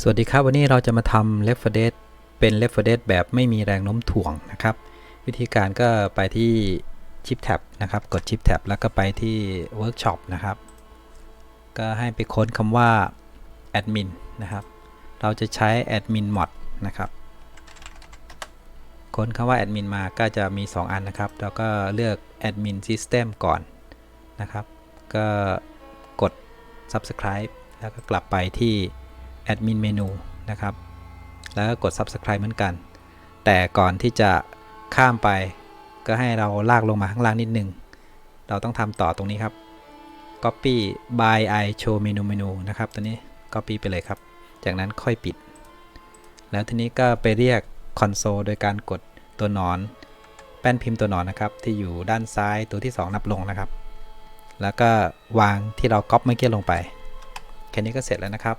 สวัสดีครับ วันนี้เราจะมาทำ Left 4 Dead เป็น Left 4 Dead แบบไม่มีแรงโน้มถ่วงนะครับ วิธีการก็ไปที่ Shift Tab นะครับ กด Shift Tab แล้วก็ไปที่ Workshop นะครับ ก็ให้ไปค้นคำว่า Admin นะครับ เราจะใช้ Admin Mod นะครับ ค้นคำว่า Admin มาก็จะมี 2 อันนะครับ แล้วก็เลือก Admin System ก่อนนะครับ ก็กด Subscribe แล้วก็กลับไปที่ Admin Menu นะครับ แล้วก็กด Subscribe เหมือนกัน แต่ก่อนที่จะข้ามไป ก็ให้เราลากลงมาข้างล่างนิดนึง เราต้องทำต่อตรงนี้ครับ Copy by I show menu menu นะครับ ตัวนี้ Copy ไปเลยครับ จากนั้นค่อยปิด แล้วทีนี้ก็ไปเรียก Console โดยการกดตัวหนอน แป้นพิมพ์ตัวหนอนนะครับ ที่อยู่ด้านซ้ายตัวที่ 2 นับลงนะครับ แล้วก็วางที่เราก๊อปเมื่อกี้ลงไป แค่นี้ก็เสร็จแล้วนะครับ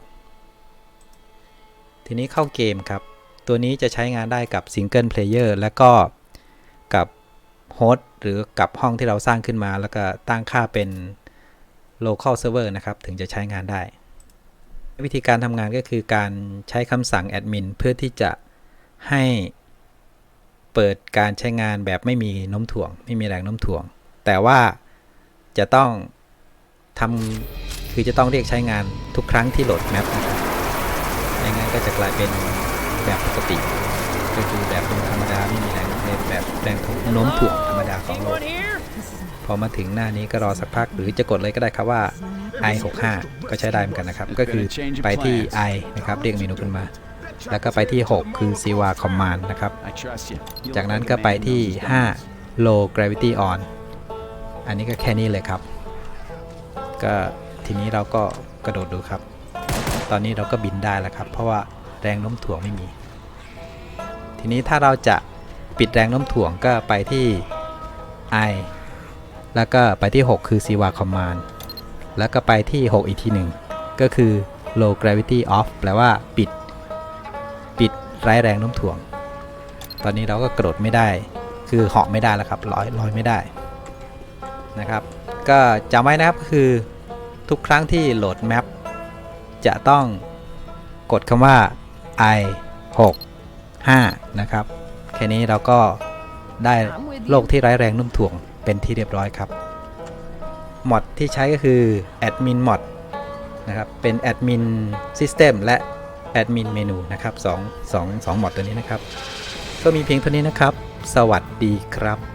ทีนี้เข้าเกมครับ ตัวนี้จะใช้งานได้กับซิงเกิลเพลเยอร์และก็กับโฮสต์หรือกับห้องที่เราสร้างขึ้นมา แล้วก็ตั้งค่าเป็น local server นะครับ ถึงจะใช้งานได้ วิธีการทำงานก็คือการใช้คำสั่ง admin เพื่อที่จะให้เปิดการใช้งานแบบไม่มีน้มถ่วง ไม่มีแรงน้มถ่วง แต่ว่าจะต้องทำคือจะต้องเรียกใช้งานทุกครั้งที่โหลดแมปนะครับ ไม่งั้นก็จะกลายเป็นแบบปกติ ก็คือแบบธรรมดาไม่มีแรงแบบแรงโน้มถ่วงธรรมดาของโลกพอมาถึงหน้านี้ก็รอสักพักหรือจะกดเลยก็ได้ครับว่า i65 ก็ใช้ได้เหมือนกันนะครับ ก็คือไปที่ i นะครับเรียกเมนูขึ้นมา แล้วก็ไปที่ 6 คือ siva command นะครับ จากนั้นก็ไปที่ 5 low gravity on อันนี้ก็แค่นี้เลยครับ ก็ทีนี้เราก็กระโดดดูครับ ตอนนี้เราก็บินได้แล้วครับ เพราะว่าแรงโน้มถ่วงไม่มี ทีนี้ถ้าเราจะปิดแรงโน้มถ่วงก็ไปที่ i แล้วก็ไปที่ 6 คือ siva command แล้วก็ไปที่ 6 อีกทีหนึ่งก็คือ low gravity off แปลว่าปิด ปิดไร้แรงโน้มถ่วง ตอนนี้เราก็กระโดดไม่ได้ คือเหาะไม่ได้แล้วครับลอยลอยไม่ได้นะครับ ก็จำไว้นะครับก็คือทุกครั้งที่โหลดแมป จะต้องกดคำว่า i 6 5 นะครับ แค่นี้เราก็ได้โลกที่ไร้แรงโน้มถ่วงเป็นที่เรียบร้อยครับมอดที่ใช้ก็คือ admin mod นะครับ เป็น admin system และ admin menu นะครับ2 2 2มอดตัวนี้นะครับ ก็มีเพียงเท่านี้นะครับ สวัสดีครับ